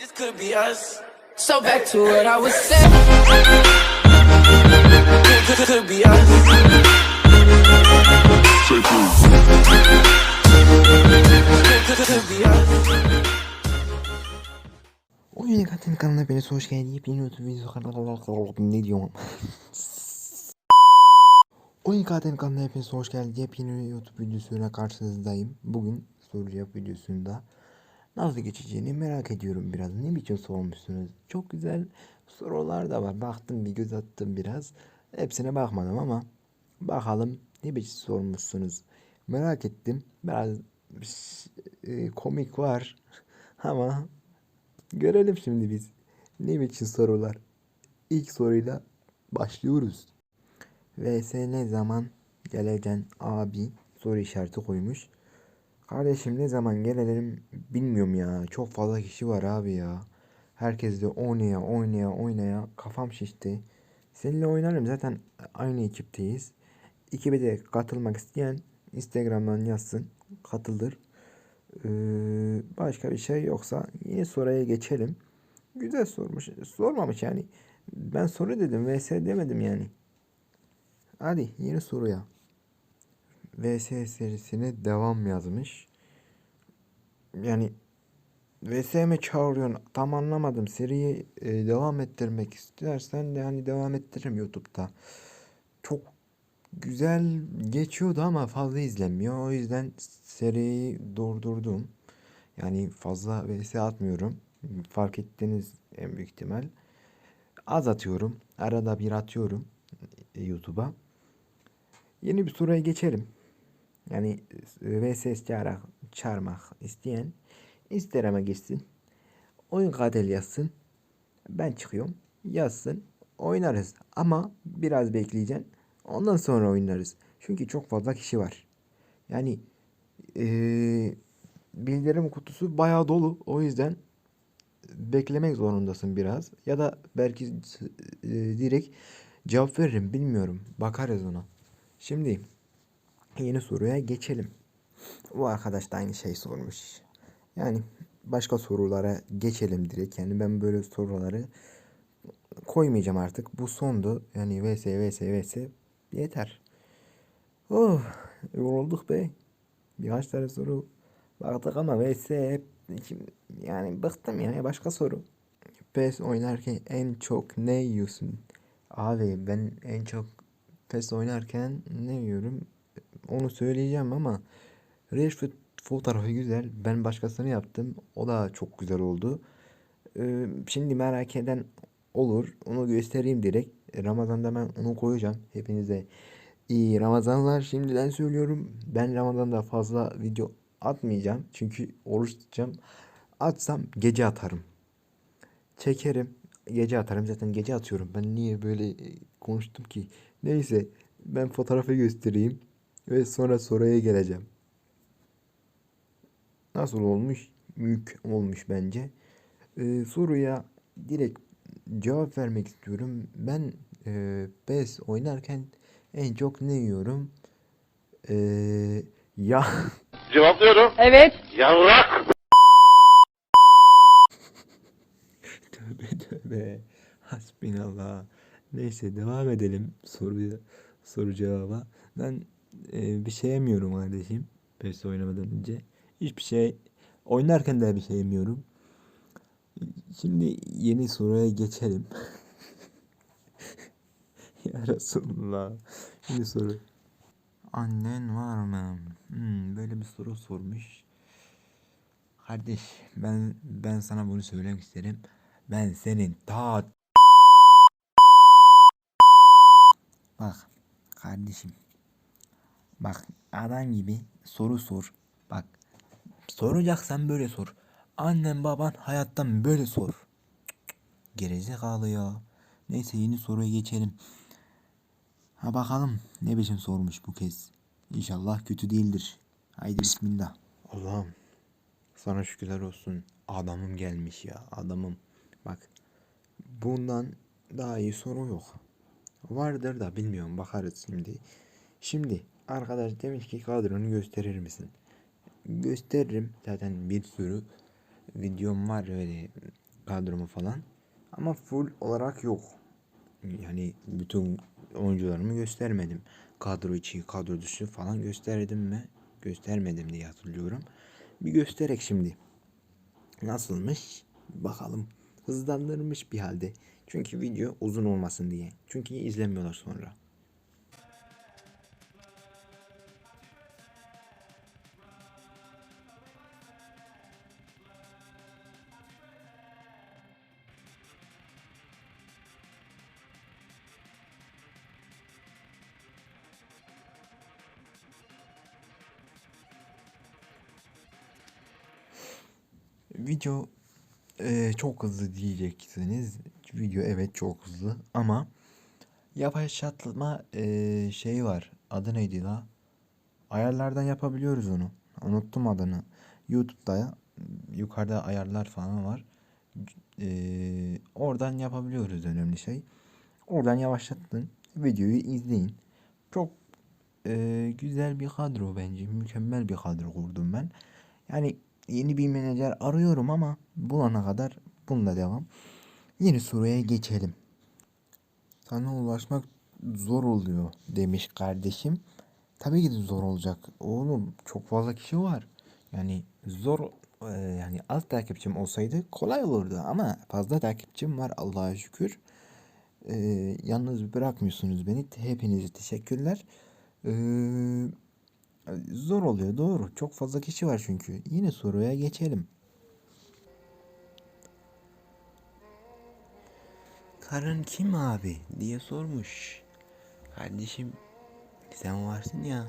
This could be us. So back to what I was saying. Could, could, be us. Could, could, could be us. Oyun Katin kanalına hepiniz hoş geldiniz. Yepyeni YouTube videosu ne diyorum? Oyun Katin kanalına hepiniz hoş geldiniz. Yepyeni YouTube videosuyla karşınızdayım. Bugün soru cevap videosunda nasıl geçeceğini merak ediyorum biraz. Ne biçim sormuşsunuz? Çok güzel sorular da var. Baktım bir göz attım biraz. Hepsine bakmadım ama bakalım ne biçim sormuşsunuz. Merak ettim. Biraz e, komik var ama Görelim şimdi biz. Ne biçim sorular. İlk soruyla başlıyoruz. VS ne zaman geleceksin abi soru işareti koymuş. Kardeşim ne zaman gelelim bilmiyorum ya. Çok fazla kişi var abi ya. Herkes de oynaya oynaya oynaya kafam şişti. Seninle oynarım zaten aynı ekipteyiz. Ekibe de katılmak isteyen Instagram'dan yazsın. Katılır. Ee, başka bir şey yoksa yeni soruya geçelim. Güzel sormuş. Sormamış yani. Ben soru dedim. VS demedim yani. Hadi yeni soruya. VS serisine devam yazmış. Yani VS mi çağırıyorsun? Tam anlamadım. Seriyi e, devam ettirmek istersen de hani devam ettiririm YouTube'da. Çok güzel geçiyordu ama fazla izlenmiyor. O yüzden seriyi durdurdum. Yani fazla vs atmıyorum. Fark ettiniz en büyük ihtimal. Az atıyorum. Arada bir atıyorum e, YouTube'a. Yeni bir soruya geçelim. Yani e, vs çağırak, çağırmak isteyen Instagram'a gitsin. Oyun katil yazsın. Ben çıkıyorum. Yazsın. Oynarız. Ama biraz bekleyeceksin. Ondan sonra oynarız. Çünkü çok fazla kişi var. Yani eee, bildirim kutusu bayağı dolu. O yüzden beklemek zorundasın biraz. Ya da belki eee, direkt cevap veririm. Bilmiyorum. Bakarız ona. Şimdi yeni soruya geçelim. Bu arkadaş da aynı şey sormuş. Yani başka sorulara geçelim direkt. Yani ben böyle soruları koymayacağım artık. Bu sondu. Yani vs vs vs yeter. Oh yorulduk be. Birkaç tane soru baktık ama vs hep yani bıktım yani başka soru. PES oynarken en çok ne yiyorsun? Abi ben en çok PES oynarken ne yiyorum? Onu söyleyeceğim ama Rashford fotoğrafı güzel. Ben başkasını yaptım. O da çok güzel oldu. Ee, şimdi merak eden olur. Onu göstereyim direkt. Ramazan'da ben onu koyacağım. Hepinize iyi Ramazanlar şimdiden söylüyorum. Ben Ramazan'da fazla video atmayacağım. Çünkü oruç tutacağım. Atsam gece atarım. Çekerim. Gece atarım. Zaten gece atıyorum. Ben niye böyle konuştum ki? Neyse. Ben fotoğrafı göstereyim. Ve sonra soruya geleceğim. Nasıl olmuş? Mük olmuş bence. Ee, soruya direkt cevap vermek istiyorum. Ben e, PES oynarken en çok ne yiyorum? Ee, ya Cevaplıyorum. Evet. Yavrak. tövbe tövbe. Hasbinallah. Neyse devam edelim soruya soru cevaba. Ben e, bir şey yemiyorum kardeşim. PES oynamadan önce. Hiçbir şey oynarken de bir şey yemiyorum. Şimdi yeni soruya geçelim. ya Resulullah. Yeni soru. Annen var mı? Hmm, böyle bir soru sormuş. Kardeş ben ben sana bunu söylemek isterim. Ben senin ta Bak kardeşim. Bak adam gibi soru sor. Bak soracaksan böyle sor. Annen baban hayattan böyle sor. Gerizekalı ya. Neyse yeni soruya geçelim. Ha bakalım ne biçim sormuş bu kez. İnşallah kötü değildir. Haydi bismillah. Allah'ım sana şükürler olsun. Adamım gelmiş ya adamım. Bak bundan daha iyi soru yok. Vardır da bilmiyorum bakarız şimdi. Şimdi arkadaş demiş ki kadronu gösterir misin? Gösteririm zaten bir sürü videom var öyle kadromu falan. Ama full olarak yok. Yani bütün oyuncularımı göstermedim. Kadro içi, kadro dışı falan gösterdim mi? Göstermedim diye hatırlıyorum. Bir gösterek şimdi. Nasılmış? Bakalım. Hızlandırmış bir halde. Çünkü video uzun olmasın diye. Çünkü izlemiyorlar sonra. Video eee, çok hızlı diyeceksiniz. Video evet çok hızlı ama yavaşlatma eee şey var. Adı neydi la? Ayarlardan yapabiliyoruz onu. Unuttum adını. YouTube'da yukarıda ayarlar falan var. Eee, oradan yapabiliyoruz önemli şey. Oradan yavaşlattın. Videoyu izleyin. Çok eee, güzel bir kadro bence. Mükemmel bir kadro kurdum ben. Yani yeni bir menajer arıyorum ama bulana kadar bununla devam. Yeni soruya geçelim. Sana ulaşmak zor oluyor demiş kardeşim. Tabii ki de zor olacak. Oğlum çok fazla kişi var. Yani zor e, yani az takipçim olsaydı kolay olurdu ama fazla takipçim var Allah'a şükür. E, yalnız bırakmıyorsunuz beni. Hepinize teşekkürler. E, zor oluyor doğru. Çok fazla kişi var çünkü. Yine soruya geçelim. Karın kim abi diye sormuş. Kardeşim sen varsın ya.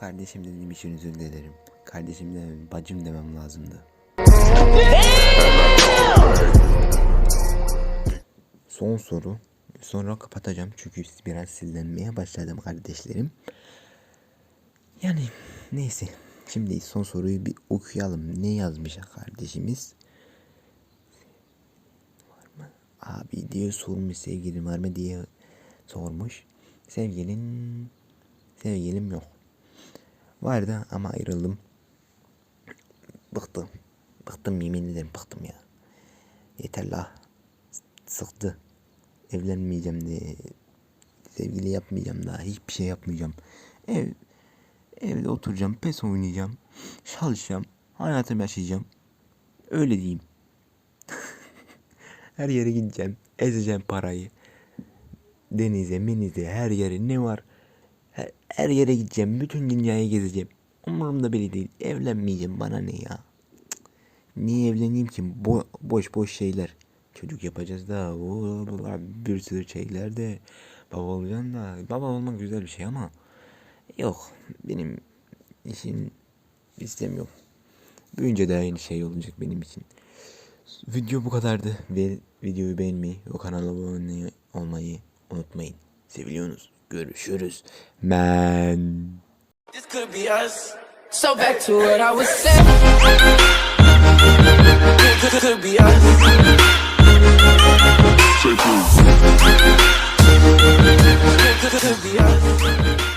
Kardeşim dediğim için özür dilerim. Kardeşim demem, bacım demem lazımdı. Son soru. Sonra kapatacağım çünkü biraz sillenmeye başladım kardeşlerim. Yani neyse. Şimdi son soruyu bir okuyalım. Ne yazmış kardeşimiz? Var mı? Abi diye sormuş sevgilin var mı diye sormuş. Sevgilin sevgilim yok. Vardı ama ayrıldım. Bıktım. Bıktım yemin ederim bıktım ya. Yeter la. Sıktı. Evlenmeyeceğim de. Sevgili yapmayacağım daha. Hiçbir şey yapmayacağım. Ev, evde oturacağım. PES oynayacağım. Çalışacağım. Hayatımı yaşayacağım. Öyle diyeyim. her yere gideceğim. Ezeceğim parayı. Denize, menize, her yere ne var? Her, her yere gideceğim. Bütün dünyayı gezeceğim. Umurumda bile değil. Evlenmeyeceğim. Bana ne ya? Niye evleneyim ki? Bo- boş boş şeyler. Çocuk yapacağız da bir sürü şeyler de baba olacaksın da baba olmak güzel bir şey ama Yok benim işim istemiyorum. Büyünce de aynı şey olacak benim için. Video bu kadardı. Ve videoyu beğenmeyi ve kanala abone olmayı unutmayın. Seviliyorsunuz. Görüşürüz. Ben... This could be us. So back to what I was saying. Could, could be us. Could be us.